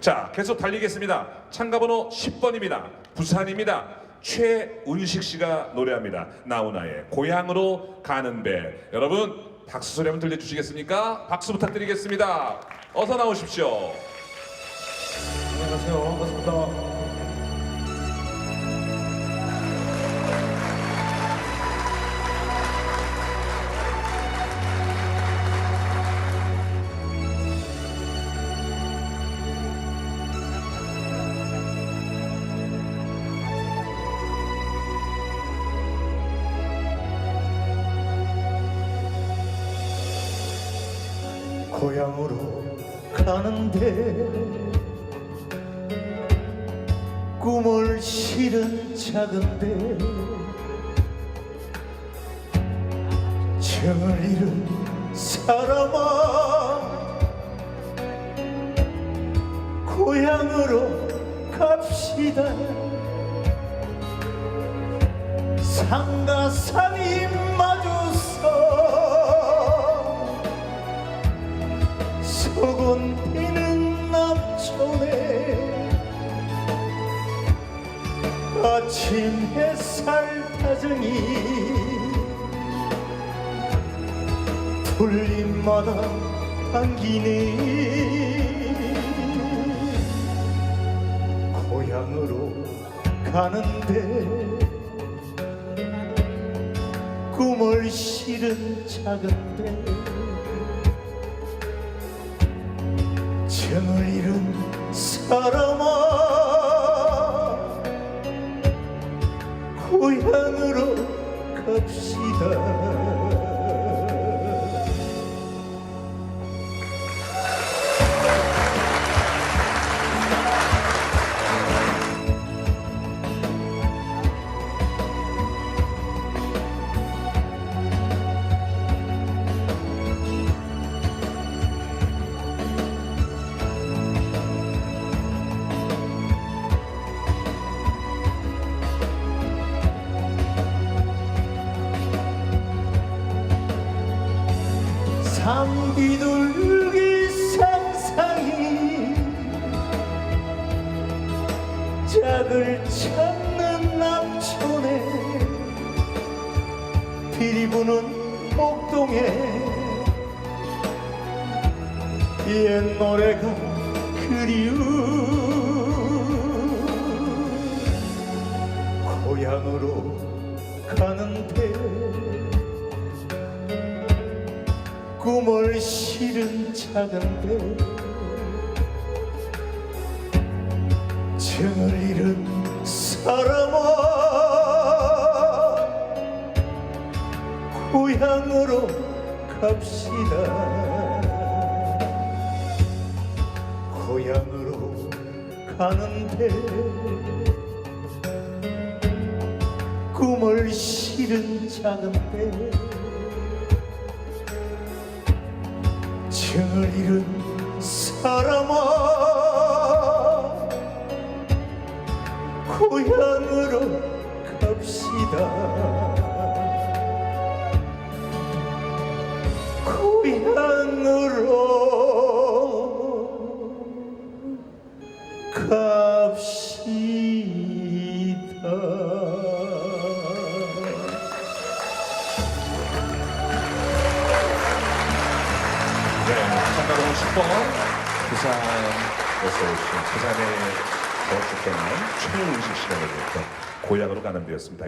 자, 계속 달리겠습니다. 참가번호 10번입니다. 부산입니다. 최운식 씨가 노래합니다. 나훈아의 고향으로 가는 배. 여러분 박수 소리 한번 들려주시겠습니까? 박수 부탁드리겠습니다. 어서 나오십시오. 고향으로 가는데 꿈을 실은 작은데 정을 잃은 사람아 고향으로 갑시다. 산과 산이 아침 햇살 타정이 돌림마다 당기네. 고향으로 가는데 꿈을 실은 작은데 정을 잃은 사람아 고향으로 갑시다 산비둘기 상상이 짝을 찾는 남촌에 비리 부는 목동에 옛 노래가 그리운 고향으로 가는데 꿈을 실은 작은데 정을 잃은 사람아 고향으로 갑시다. 고향으로 가는데 꿈을 실은 작은데 정을 잃은 사람아 고향으로 갑시다 10번 부산에서 오신 부산의 저축경남 최운식 씨가 노래했던 고향으로 가는 배였습니다.